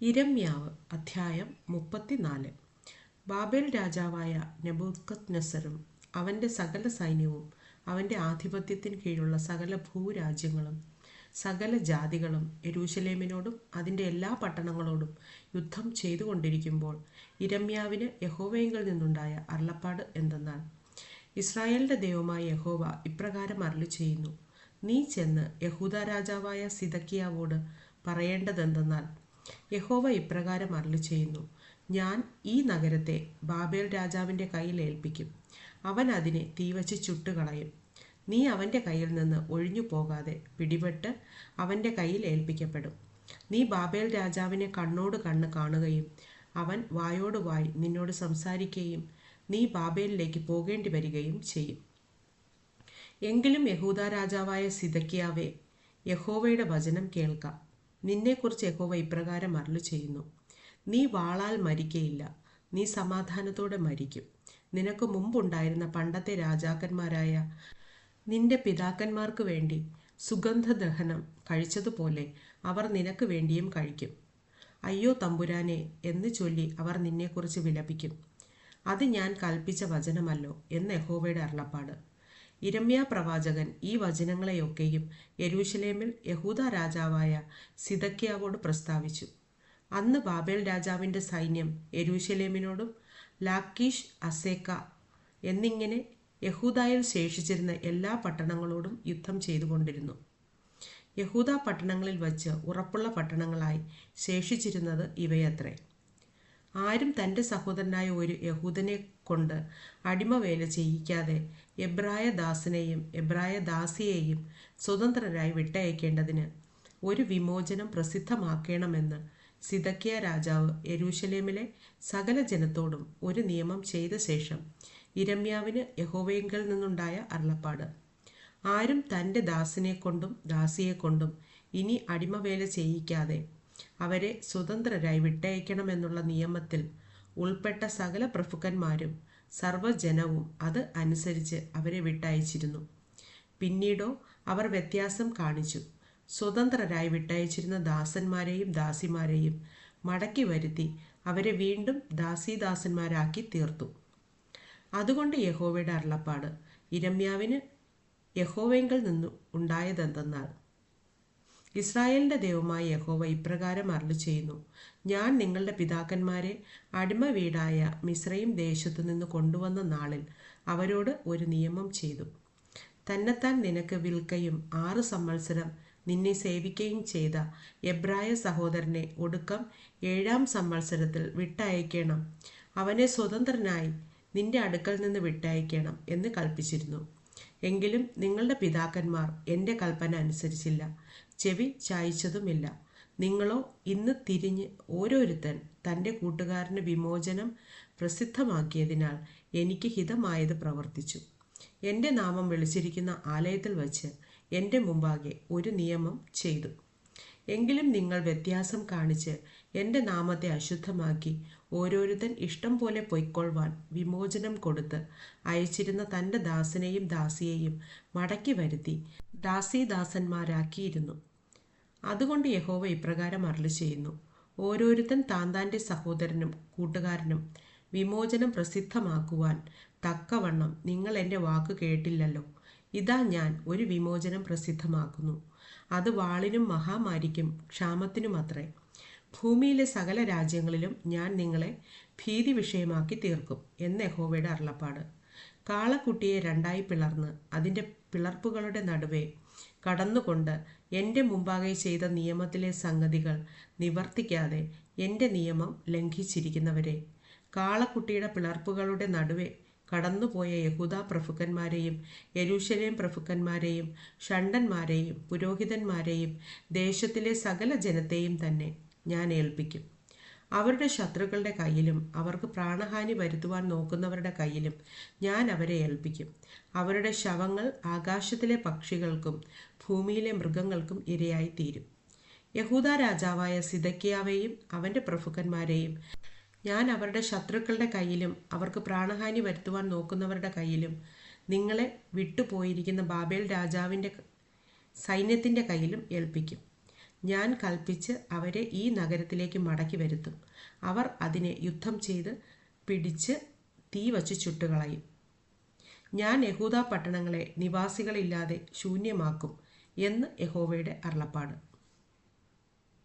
ഇരമ്യാവ് അധ്യായം മുപ്പത്തിനാല്. ബാബേൽ രാജാവായ നബുക്കത് നസറും അവന്റെ സകല സൈന്യവും അവന്റെ ആധിപത്യത്തിന് കീഴുള്ള സകല ഭൂരാജ്യങ്ങളും സകല ജാതികളും യെരൂശലേമിനോടും അതിന്റെ എല്ലാ പട്ടണങ്ങളോടും യുദ്ധം ചെയ്തുകൊണ്ടിരിക്കുമ്പോൾ ഇരമ്യാവിന് യഹോവയെങ്കിൽ നിന്നുണ്ടായ അരുളപ്പാട് എന്തെന്നാൽ ഇസ്രായേലിന്റെ ദൈവമായ യഹോവ ഇപ്രകാരം അരളി ചെയ്യുന്നു നീ ചെന്ന് യഹൂദ രാജാവായ സിതക്കിയാവോട് പറയേണ്ടതെന്തെന്നാൽ യഹോവ ഇപ്രകാരം അരളി ചെയ്യുന്നു ഞാൻ ഈ നഗരത്തെ ബാബേൽ രാജാവിന്റെ കയ്യിൽ ഏൽപ്പിക്കും. അവൻ അതിനെ തീവച്ച് ചുട്ടുകളയും. നീ അവന്റെ കയ്യിൽ നിന്ന് ഒഴിഞ്ഞു പോകാതെ പിടിപെട്ട് അവന്റെ കയ്യിൽ ഏൽപ്പിക്കപ്പെടും. നീ ബാബേൽ രാജാവിനെ കണ്ണോട് കണ്ണ് കാണുകയും അവൻ വായോട് വായി നിന്നോട് സംസാരിക്കുകയും നീ ബാബേലിലേക്ക് പോകേണ്ടി വരികയും ചെയ്യും. എങ്കിലും യഹൂദ രാജാവായ സിതക്കിയാവേ യഹോവയുടെ വചനം കേൾക്കാം. നിന്നെക്കുറിച്ച് യഹോവ ഇപ്രകാരം അരുളി ചെയ്യുന്നു. നീ വാളാൽ മരിക്കയില്ല. നീ സമാധാനത്തോടെ മരിക്കും. നിനക്ക് മുമ്പുണ്ടായിരുന്ന പണ്ടത്തെ രാജാക്കന്മാരായ നിന്റെ പിതാക്കന്മാർക്ക് വേണ്ടി സുഗന്ധദഹനം കഴിച്ചതുപോലെ അവർ നിനക്ക് വേണ്ടിയും കഴിക്കും. അയ്യോ തമ്പുരാനെ എന്ന് ചൊല്ലി അവർ നിന്നെക്കുറിച്ച് വിലപിക്കും. അത് ഞാൻ കൽപ്പിച്ച വചനമല്ലോ എന്ന് യഹോവയുടെ അരുളപ്പാട്. ഇരമ്യ പ്രവാചകൻ ഈ വചനങ്ങളെയൊക്കെയും യെരൂശലേമിൽ യഹൂദ രാജാവായ സിദക്കിയാവോട് പ്രസ്താവിച്ചു. അന്ന് ബാബേൽ രാജാവിന്റെ സൈന്യം യരൂശലേമിനോടും ലാക്കീഷ് അസേക്ക എന്നിങ്ങനെ യഹൂദായിൽ ശേഷിച്ചിരുന്ന എല്ലാ പട്ടണങ്ങളോടും യുദ്ധം ചെയ്തുകൊണ്ടിരുന്നു. യഹൂദ പട്ടണങ്ങളിൽ വച്ച് ഉറപ്പുള്ള പട്ടണങ്ങളായി ശേഷിച്ചിരുന്നത് ഇവയത്രേ. ആരും തന്റെ സഹോദരനായ ഒരു യഹൂദനെ കൊണ്ട് അടിമവേല ചെയ്യിക്കാതെ എബ്രായ ദാസിനെയും എബ്രായ ദാസിയെയും സ്വതന്ത്രരായി വിട്ടയക്കേണ്ടതിന് ഒരു വിമോചനം പ്രസിദ്ധമാക്കണമെന്ന് സിദക്കിയ രാജാവ് യെരൂശലേമിലെ സകല ജനത്തോടും ഒരു നിയമം ചെയ്ത ശേഷം ഇരമ്യാവിന് യഹോവയെങ്കിൽ നിന്നുണ്ടായ അരുളപ്പാട്. ആരും തന്റെ ദാസിനെ കൊണ്ടും ദാസിയെ കൊണ്ടും ഇനി അടിമവേല ചെയ്യിക്കാതെ അവരെ സ്വതന്ത്രരായി വിട്ടയക്കണമെന്നുള്ള നിയമത്തിൽ ഉൾപ്പെട്ട സകല പ്രഭുക്കന്മാരും സർവജനവും അത് അനുസരിച്ച് അവരെ വിട്ടയച്ചിരുന്നു. പിന്നീടോ അവർ വ്യത്യാസം കാണിച്ചു. സ്വതന്ത്രരായി വിട്ടയച്ചിരുന്ന ദാസന്മാരെയും ദാസിമാരെയും മടക്കി വരുത്തി അവരെ വീണ്ടും ദാസീദാസന്മാരാക്കി തീർത്തു. അതുകൊണ്ട് യഹോവയുടെ അരുളപ്പാട് ഇരമ്യാവിന് യഹോവെങ്കിൽ നിന്ന് ഉണ്ടായതെന്തെന്നാൽ ഇസ്രായേലിന്റെ ദൈവമായ യഹോവ ഇപ്രകാരം അരളി ചെയ്യുന്നു ഞാൻ നിങ്ങളുടെ പിതാക്കന്മാരെ അടിമ വീടായ മിശ്രയും ദേശത്തു നിന്ന് കൊണ്ടുവന്ന നാളിൽ അവരോട് ഒരു നിയമം ചെയ്തു. തന്നെത്താൻ നിനക്ക് വിൽക്കയും ആറ് സംവത്സരം നിന്നെ സേവിക്കുകയും ചെയ്ത എബ്രായ സഹോദരനെ ഒടുക്കം ഏഴാം സംവത്സരത്തിൽ വിട്ടയക്കണം. അവനെ സ്വതന്ത്രനായി നിന്റെ അടുക്കൽ നിന്ന് വിട്ടയക്കണം എന്ന് കൽപ്പിച്ചിരുന്നു. എങ്കിലും നിങ്ങളുടെ പിതാക്കന്മാർ എന്റെ കൽപ്പന അനുസരിച്ചില്ല. ചെവി ചായച്ചതുമില്ല. നിങ്ങളോ ഇന്ന് തിരിഞ്ഞ് ഓരോരുത്തൻ തന്റെ കൂട്ടുകാരന് വിമോചനം പ്രസിദ്ധമാക്കിയതിനാൽ എനിക്ക് ഹിതമായത് പ്രവർത്തിച്ചു. എന്റെ നാമം വിളിച്ചിരിക്കുന്ന ആലയത്തിൽ വച്ച് എന്റെ മുമ്പാകെ ഒരു നിയമം ചെയ്തു. എങ്കിലും നിങ്ങൾ വ്യത്യാസം കാണിച്ച് എന്റെ നാമത്തെ അശുദ്ധമാക്കി ഓരോരുത്തൻ ഇഷ്ടം പോലെ പൊയ്ക്കൊള്ളുവാൻ വിമോചനം കൊടുത്ത് അയച്ചിരുന്ന തന്റെ ദാസനെയും ദാസിയെയും മടക്കി വരുത്തി ദാസീദാസന്മാരാക്കിയിരുന്നു. അതുകൊണ്ട് യഹോവ ഇപ്രകാരം അരളി ചെയ്യുന്നു. ഓരോരുത്തൻ താൻ താന്റെ സഹോദരനും കൂട്ടുകാരനും വിമോചനം പ്രസിദ്ധമാക്കുവാൻ തക്കവണ്ണം നിങ്ങൾ എന്റെ വാക്ക് കേട്ടില്ലല്ലോ. ഇതാ ഞാൻ ഒരു വിമോചനം പ്രസിദ്ധമാക്കുന്നു. അത് വാളിനും മഹാമാരിക്കും ക്ഷാമത്തിനുമത്രേ. ഭൂമിയിലെ സകല രാജ്യങ്ങളിലും ഞാൻ നിങ്ങളെ ഭീതി വിഷയമാക്കി തീർക്കും എന്ന് യഹോവയുടെ അരുളപ്പാട്. കാളക്കുട്ടിയെ രണ്ടായി പിളർന്ന് അതിന്റെ പിളർപ്പുകളുടെ നടുവേ കടന്നുകൊണ്ട് എന്റെ മുമ്പാകെ ചെയ്ത നിയമത്തിലെ സംഗതികൾ നിവർത്തിക്കാതെ എന്റെ നിയമം ലംഘിച്ചിരിക്കുന്നവരെ. കാളക്കുട്ടിയുടെ പിളർപ്പുകളുടെ നടുവേ കടന്നുപോയ യഹൂദ പ്രഭുക്കന്മാരെയും യരൂശലേം പ്രഭുക്കന്മാരെയും ഷണ്ടന്മാരെയും പുരോഹിതന്മാരെയും ദേശത്തിലെ സകല ജനത്തെയും തന്നെ ഞാൻ ഏൽപ്പിക്കും. അവരുടെ ശത്രുക്കളുടെ കയ്യിലും അവർക്ക് പ്രാണഹാനി വരുത്തുവാൻ നോക്കുന്നവരുടെ കയ്യിലും ഞാൻ അവരെ ഏൽപ്പിക്കും. അവരുടെ ശവങ്ങൾ ആകാശത്തിലെ പക്ഷികൾക്കും ഭൂമിയിലെ മൃഗങ്ങൾക്കും ഇരയായി തീരും യഹൂദ രാജാവായ സിതക്കിയാവെയും അവന്റെ പ്രഭുക്കന്മാരെയും ഞാൻ അവരുടെ ശത്രുക്കളുടെ കയ്യിലും അവർക്ക് പ്രാണഹാനി വരുത്തുവാൻ നോക്കുന്നവരുടെ കയ്യിലും നിങ്ങളെ വിട്ടുപോയിരിക്കുന്ന ബാബേൽ രാജാവിന്റെ സൈന്യത്തിന്റെ കയ്യിലും ഏൽപ്പിക്കും. ഞാൻ കൽപ്പിച്ച് അവരെ ഈ നഗരത്തിലേക്ക് മടക്കി വരുത്തും. അവർ അതിനെ യുദ്ധം ചെയ്ത് പിടിച്ച് തീ വച്ച് ചുട്ടുകളയും. ഞാൻ യഹൂദ പട്ടണങ്ങളെ നിവാസികളില്ലാതെ ശൂന്യമാക്കും എന്ന് യഹോവയുടെ അരുളപ്പാട്.